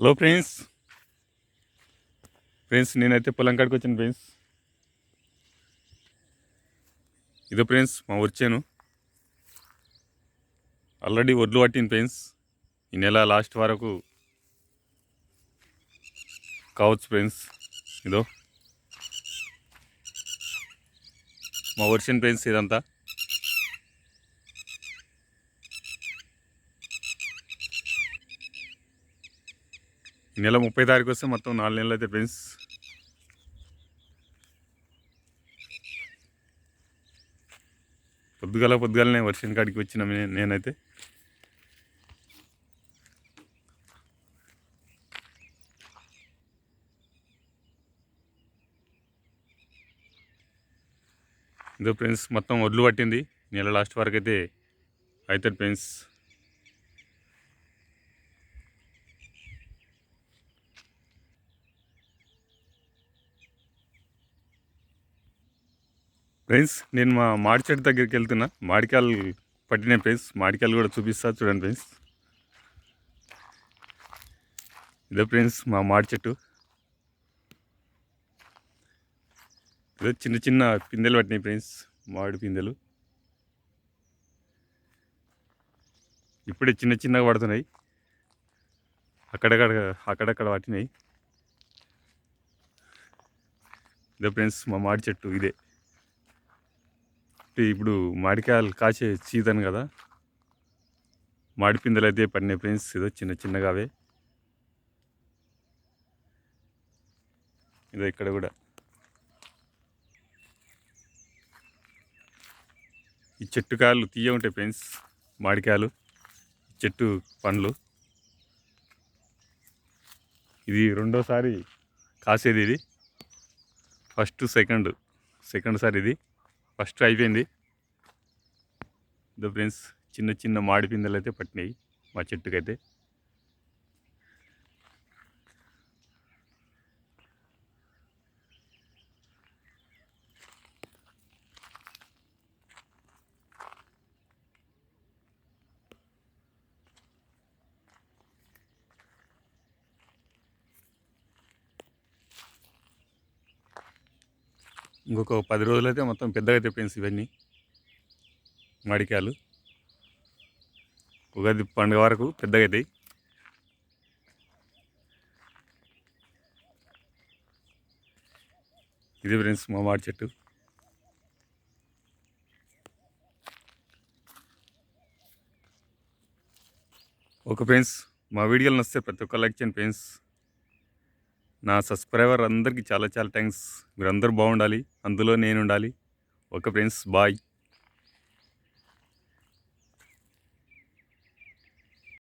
Hello friends friends నేనైతే పొలం కాడికి వచ్చాను ఫ్రెండ్స్ ఇదో ఫ్రెండ్స్ మా వచ్చాను ఆల్రెడీ ఒడ్లు పట్టింది ఫ్రెండ్స్ ఈ నెల లాస్ట్ వరకు కావచ్చు ఫ్రెండ్స్ ఇదో. మా వర్షన్ ఫ్రెండ్స్ ఇదంతా. ఈ నెల ముప్పై తారీఖు వస్తే మొత్తం నాలుగు నెలలు అయితే ఫ్రెండ్స్. పొద్దుగాల పొద్దుగాలనే వర్షం కాడికి వచ్చిన నేనైతే. ఇదో ఫ్రెండ్స్ మొత్తం వడ్లు పట్టింది. నెల లాస్ట్ వరకు అయితే అవుతుంది ఫ్రెండ్స్. ఫ్రెండ్స్ నేను మా మాడి చెట్టు దగ్గరికి వెళ్తున్నా. మాడికాయలు పట్టిన ఫ్రెండ్స్. మాడికాయలు కూడా చూపిస్తా చూడండి ఫ్రెండ్స్. ఇదే ఫ్రెండ్స్ మా మాడి చెట్టు ఇదో చిన్న చిన్న పిందెలు పట్టినాయి ఫ్రెండ్స్ మామిడి పిందెలు. ఇప్పుడే చిన్న చిన్నగా పడుతున్నాయి. అక్కడక్కడ అక్కడక్కడ పట్టినాయి. ఇదే ఫ్రెండ్స్ మా మాడి చెట్టు ఇదే. ఇప్పుడు మామిడికాయలు కాసే సీజన్ కదా. మామిడి అయితే పడినాయి ఫ్రెండ్స్ ఏదో చిన్న చిన్నగా అవే. ఇదో ఇక్కడ కూడా. ఈ చెట్టు కాయలు తీయ ఉంటాయి ఫ్రెండ్స్ మామిడికాయలు ఈ చెట్టు పండ్లు. ఇది రెండోసారి కాసేది ఇది. ఫస్ట్ సెకండ్ సెకండ్ సారి ఇది. ఫస్ట్ అయిపోయింది. ఇదో ఫ్రెండ్స్ చిన్న చిన్న మాడి పిందెలు అయితే పట్టినాయి మా చెట్టుకైతే. ఇంకొక పది రోజులైతే మొత్తం పెద్దగా అయితే ఇవన్నీ మాడికాయలు. ఉగాది పండుగ వరకు పెద్దగా అవుతాయి ఇది ఫ్రెండ్స్ మా మాడి చెట్టు. ఓకే ఫ్రెండ్స్ మా వీడియోలు నచ్చితే ప్రతి ఒక్క లైక్ చేయండి ఫ్రెండ్స్. నా సబ్స్క్రైబర్ అందరికీ చాలా చాలా థ్యాంక్స్. మీరందరూ బాగుండాలి. అందులో నేను ఉండాలి ఓకే ఫ్రెండ్స్ బాయ్.